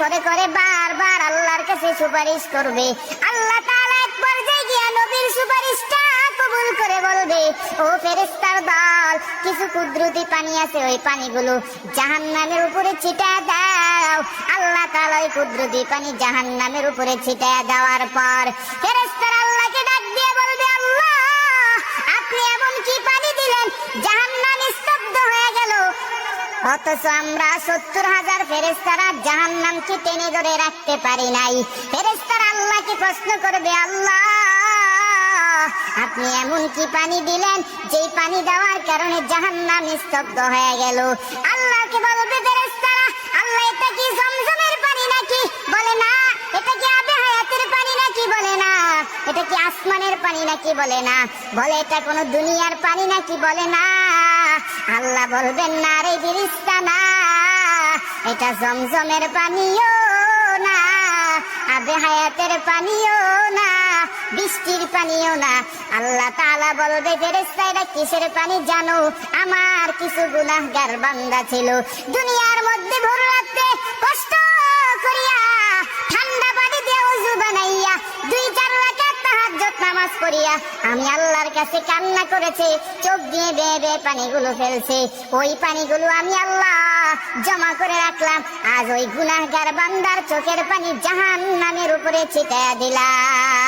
করে করে বারবার আল্লাহর কাছে সুপারিশ করবে। আল্লাহ তাআলা এক পর্যায়ে গিয়া নবীর সুপারিশটা কবুল করে বলবে, ও ফেরেশতার দল, কিছু কুদরতি পানি আছে ওই পানিগুলো জাহান্নামের উপরে ছিটা দাও। আল্লাহ তাআলা ওই কুদরতি পানি জাহান্নামের উপরে ছিটা দেওয়ার পর অথচ আমরা সত্তর হাজার ফেরেস্তারা জাহান টেনে ধরে রাখতে পারি নাই। ফেরেস্তারা প্রশ্ন করবে, আল্লাহ, আপনি এমন কি পানি দিলেন যেই পানি দেওয়ার কারণে জাহান নাম স্তব্ধ হয়ে গেল? আল্লাহকে বলবে ফেরেস্তারা আল্লাহ এটা কি জমজমের পানি নাকি? বলে, না, এটা কি আবে হায়াতের পানি নাকি? বলে, না, এটা কি আসমানের পানি নাকি? বলে, না। বলে, এটা কোনো দুনিয়ার পানি নাকি? বলে, না। আল্লাহ বলবেন না রে ফিরিস্তা না, এটা জমজমের পানিও না, আবে হায়াতের পানিও না, বৃষ্টির পানিও না। আল্লাহ তালা বলবে ফেরেশতা এটা কিসের পানি জানো? আমার কিছু গুনাহগার বান্দা ছিল। দুনিয়ার নামাজ পড়িয়া আমি আল্লাহর কাছে কান্না করেছে, চোখ দিয়ে বেয়ে বেয়ে পানিগুলো ফেলছে। ওই পানিগুলো আমি আল্লাহ জমা করে রাখলাম। আজ ওই গুনাহগার বান্দার চোখের পানি জাহান নামের উপরে ছিটা দিলাম।